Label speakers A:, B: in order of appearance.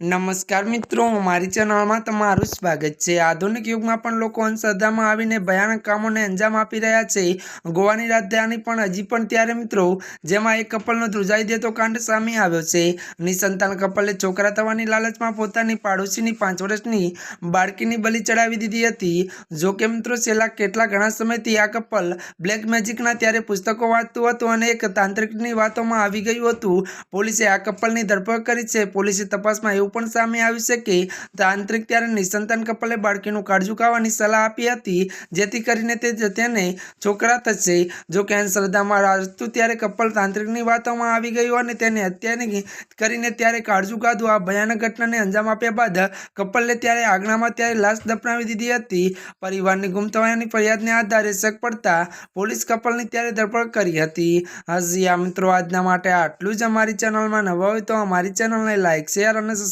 A: નમસ્કાર મિત્રો, મારી ચેનલમાં તમારું સ્વાગત છે. આધુનિક યુગમાં પણ લોકો અંધશ્રદ્ધામાં આવીને ભયાનક કામોને અંજામ આપી રહ્યા છે. ગોવાની રાજધાની પણ હજી પણ ત્યારે મિત્રો, જેમાં એક કપલનો ધ્રુજાઈ દેતો કાંડ સામે આવ્યો છે. નિસંતાન કપલે છોકરા થવાની લાલચમાં પોતાની પાડોશીની પાંચ વર્ષની બાળકીની બલી ચડાવી દીધી હતી. જો કે મિત્રો, છેલ્લા કેટલા ઘણા સમયથી આ કપલ બ્લેક મેજિકના ત્યારે પુસ્તકો વાંચતું હતું અને એક તાંત્રિકની વાતોમાં આવી ગયું હતું. પોલીસે આ કપલની ધરપકડ કરી છે. પોલીસે તપાસમાં એવું પણ સામે આવ્યું છે કે તાંત્રિક ત્યારે નિસંતાન કપલે બાળકીનું કાળજું ખાવાની સલાહ આપી હતી. જેથી કરીને તે તેને છોકરા થશે. જો કે અંધશ્રદ્ધામાં રાજતું ત્યારે કપલ તાંત્રિકની વાતોમાં આવી ગયું અને તેને હત્યાની કરીને ત્યારે કાળજું ખાધું. આ ભયાનક ઘટનાને અંજામ આપ્યા બાદ કપલે ત્યારે આગણામાં ત્યારે લાશ દફનાવી દીધી હતી. પરિવારની ગુમ થવાની ફરિયાદને આધારે શક પડતા પોલીસ કપલની ત્યારે ધરપકડ કરી હતી. હજી આ મિત્રો, આજના માટે આટલું જ અમારી ચેનલમાં નવા હોય તો અમારી ચેનલને લાઇક શેર અને